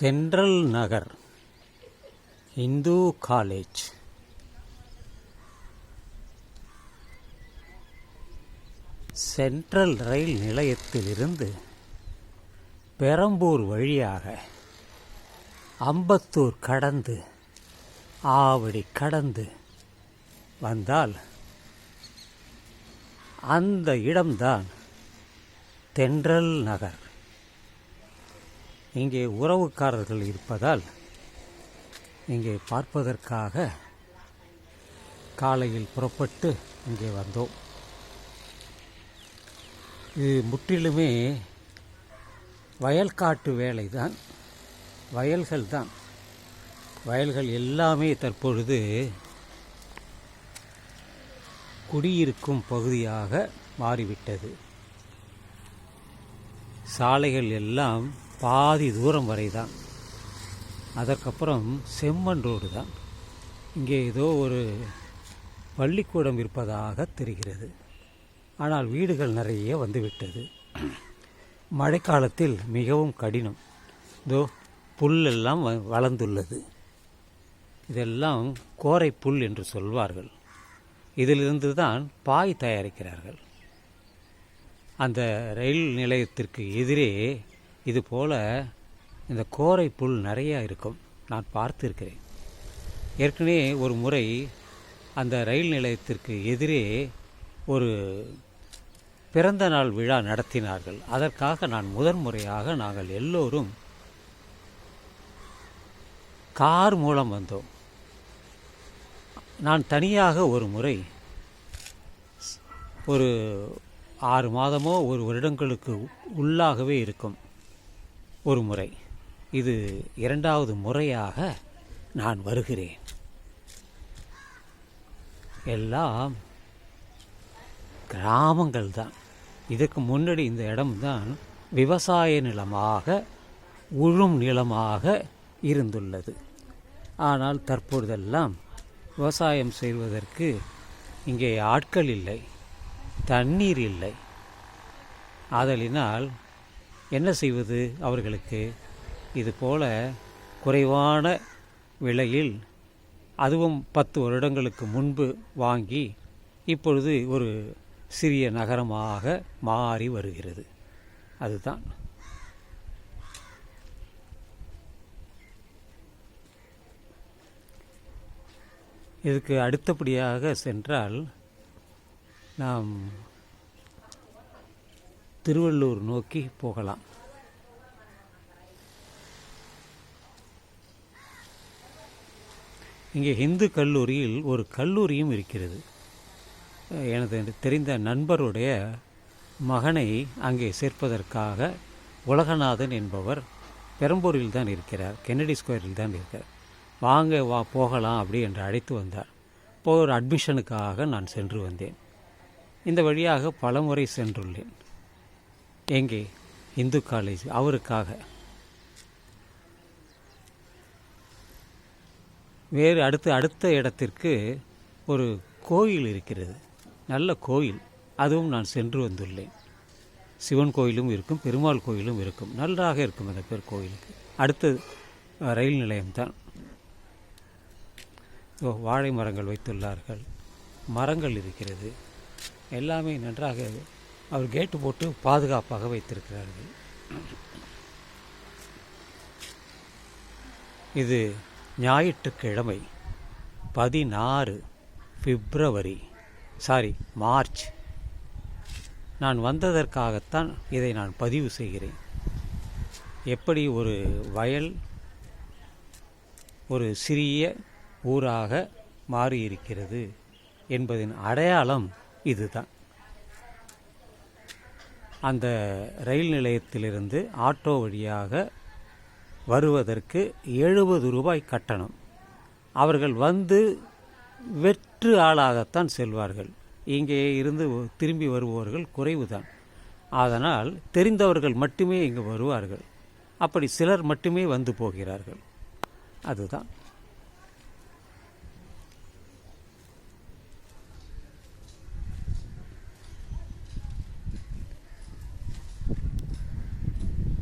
Thendral Nagar Hindu college. Central rail நிலையத்திலிருந்து பெரம்பூர் வழியாக அம்பத்தூர் கடந்து ஆவடி கடந்து வந்தால் அந்த இடம்தான் தென்றல் நகர். இங்கே உறவுக்காரர்கள் இருப்பதால் இங்கே பார்ப்பதற்காக காலையில் புறப்பட்டு இங்கே வந்தோம். இது முற்றிலுமே வயல்காட்டு வேலை தான் வயல்கள் தான் வயல்கள் எல்லாமே தற்பொழுது குடியிருக்கும் பகுதியாக மாறிவிட்டது. சாலைகள் எல்லாம் பாதி தூரம் வரை தான். அதற்கப்புறம் செம்மண் ரோடு தான். இங்கே ஏதோ ஒரு பள்ளிக்கூடம் இருப்பதாக தெரிகிறது. ஆனால் வீடுகள் நிறைய வந்துவிட்டது. மழைக்காலத்தில் மிகவும் கடினம். இதோ புல்லெல்லாம் வ- வளர்ந்துள்ளது. இதெல்லாம் கோரை புல் என்று சொல்வார்கள். இதிலிருந்து தான் பாய் தயாரிக்கிறார்கள். அந்த ரயில் நிலையத்திற்கு எதிரே இதுபோல் இந்த கோரை புல் நிறையா இருக்கும். நான் பார்த்துருக்கிறேன். ஏற்கனவே ஒரு முறை அந்த ரயில் நிலையத்திற்கு எதிரே ஒரு பிறந்த நாள் விழா நடத்தினார்கள். அதற்காக நான் முதன் முறையாக நாங்கள் எல்லோரும் கார் மூலம் வந்தோம். நான் தனியாக ஒரு முறை ஒரு ஆறு மாதமோ ஒரு வருடங்களுக்கு உள்ளாகவே இருக்கும். ஒரு முறை. இது இரண்டாவது முறையாக நான் வருகிறேன். எல்லாம் கிராமங்கள் தான். இதுக்கு முன்னாடி இந்த இடம்தான் விவசாய நிலமாக உழும் நிலமாக இருந்துள்ளது. ஆனால் தற்பொழுதெல்லாம் விவசாயம் செய்வதற்கு இங்கே ஆட்கள் இல்லை தண்ணீர் இல்லை. ஆதலினால் என்ன செய்வது அவர்களுக்கு? இது போல குறைவான விலையில் அதுவும் பத்து வருடங்களுக்கு முன்பு வாங்கி இப்பொழுது ஒரு சிறிய நகரமாக மாறி வருகிறது. அதுதான். இதுக்கு அடுத்தபடியாக சென்றால் நாம் திருவள்ளூர் நோக்கி போகலாம். இங்கே இந்து கல்லூரியில் ஒரு கல்லூரியும் இருக்கிறது. எனது தெரிந்த நண்பருடைய மகனை அங்கே சேர்ப்பதற்காக உலகநாதன் என்பவர் பெரம்பூரில் தான் இருக்கிறார் கென்னடி ஸ்கொயரில் தான் இருக்கிறார். வாங்க வா போகலாம் அப்படி என்று அழைத்து வந்தார். இப்போ ஒரு அட்மிஷனுக்காக நான் சென்று வந்தேன். இந்த வழியாக பலமுறை சென்றுள்ளேன். எங்கே? இந்து காலேஜ் அவருக்காக. வேறு அடுத்து அடுத்த இடத்திற்கு ஒரு கோயில் இருக்கிறது. நல்ல கோயில். அதுவும் நான் சென்று வந்துள்ளேன். சிவன் கோயிலும் இருக்கும் பெருமாள் கோயிலும் இருக்கும். நன்றாக இருக்கும் அந்த பேர் கோயிலுக்கு. அடுத்தது ரயில் நிலையம்தான். ஓ வாழை மரங்கள் வைத்துள்ளார்கள். மரங்கள் இருக்கிறது. எல்லாமே நன்றாக அவர் கேட்டு போட்டு பாதுகாப்பாக வைத்திருக்கிறார்கள். இது ஞாயிற்றுக்கிழமை பதினாறு பிப்ரவரி சாரி மார்ச். நான் வந்ததற்காகத்தான் இதை நான் பதிவு செய்கிறேன். எப்படி ஒரு வயல் ஒரு சிறிய ஊராக மாறியிருக்கிறது என்பதின் அடையாளம் இதுதான். அந்த ரயில் நிலையத்திலிருந்து ஆட்டோ வழியாக வருவதற்கு எழுபது ரூபாய் கட்டணம். அவர்கள் வந்து வெற்று ஆளாகத்தான் செல்வார்கள். இங்கே இருந்து திரும்பி வருபவர்கள் குறைவுதான். அதனால் தெரிந்தவர்கள் மட்டுமே இங்கு வருவார்கள். அப்படி சிலர் மட்டுமே வந்து போகிறார்கள். அதுதான்.